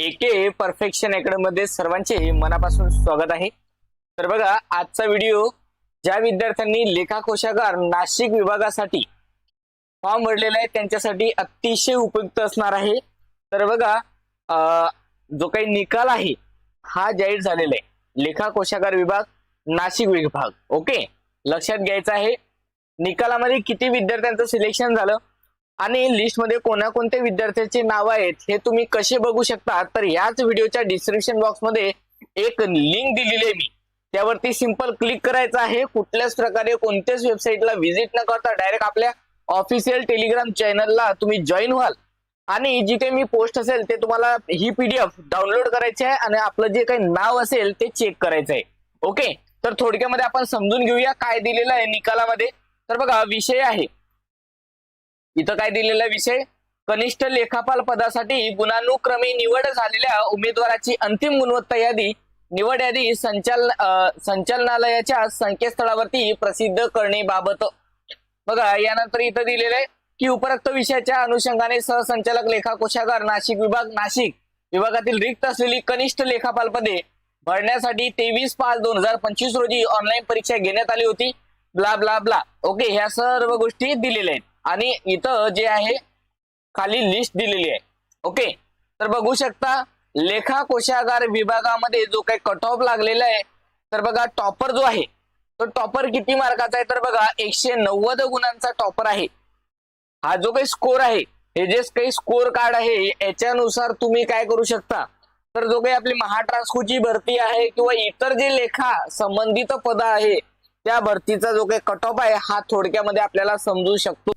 एके perfection academy मध्ये सर्वांचे मनापासून स्वागत आहे. तर बघा आजचा व्हिडिओ ज्या विद्यार्थ्यांनी लेखा कोशागार नाशिक विभागासाठी फॉर्म भरलेला आहे त्यांच्यासाठी अतिशय उपयुक्त असणार आहे. तर बघा जो काही निकाल आहे हा जाहीर झालेला आहे. लेखाकोशागार विभाग नाशिक विभाग. ओके? लक्षात घ्यायचं आहे. निकालामध्ये किती विद्यार्थ्यांचं सिलेक्शन झालं? आणि लिस्टमध्ये कोणत्या विद्यार्थ्यांची नाव आहेत हे तुम्ही कसे बघू शकता? तर याच व्हिडिओच्या डिस्क्रिप्शन बॉक्समध्ये एक लिंक दिलेली आहे मी. त्यावरती सिंपल क्लिक करायचं आहे. कुठल्याच प्रकारे कोणत्याच वेबसाईटला व्हिजिट न करता डायरेक्ट आपल्या ऑफिशियल टेलिग्राम चॅनलला तुम्ही जॉईन व्हाल. आणि जिथे मी पोस्ट असेल ते तुम्हाला ही पीडीएफ डाउनलोड करायची आहे आणि आपलं जे काही नाव असेल ते चेक करायचं आहे. ओके तर थोडक्यामध्ये आपण समजून घेऊया काय दिलेलं आहे निकालामध्ये. तर बघा विषय आहे. इथं काय दिलेला विषय? कनिष्ठ लेखापाल पदासाठी गुणानुक्रमे निवड झालेल्या उमेदवाराची अंतिम गुणवत्ता यादी निवड यादी संचाल संचालनालयाच्या संकेतस्थळावरती प्रसिद्ध करण्याबाबत बघा यानंतर इथं दिलेलं आहे की उपरोक्त विषयाच्या अनुषंगाने सहसंचालक लेखा कोशागार नाशिक विभाग नाशिक विभागातील रिक्त असलेली कनिष्ठ लेखापाल पदे भरण्यासाठी तेवीस पाच दोन हजार पंचवीस रोजी ऑनलाईन परीक्षा घेण्यात आली होती. Blah blah blah. ओके ह्या सर्व गोष्टी दिलेल्या आहेत. आणि इथं जे आहे खाली लिस्ट दिलेली आहे. ओके तर बघू शकता लेखा कोशागार विभागामध्ये जो काही कट ऑफ लागलेला आहे तर बघा टॉपर जो आहे तो टॉपर किती मार्काचा आहे? तर बघा एकशे नव्वद गुणांचा टॉपर आहे. हा जो काही स्कोर आहे हे जे काही स्कोर कार्ड आहे याच्यानुसार तुम्ही काय करू शकता? तर जो काही आपली महाट्रान्सकोची भरती आहे किंवा इतर जे लेखा संबंधित पद आहे त्या भरतीचा जो काही कट ऑफ आहे हा थोडक्यामध्ये आपल्याला समजू शकतो.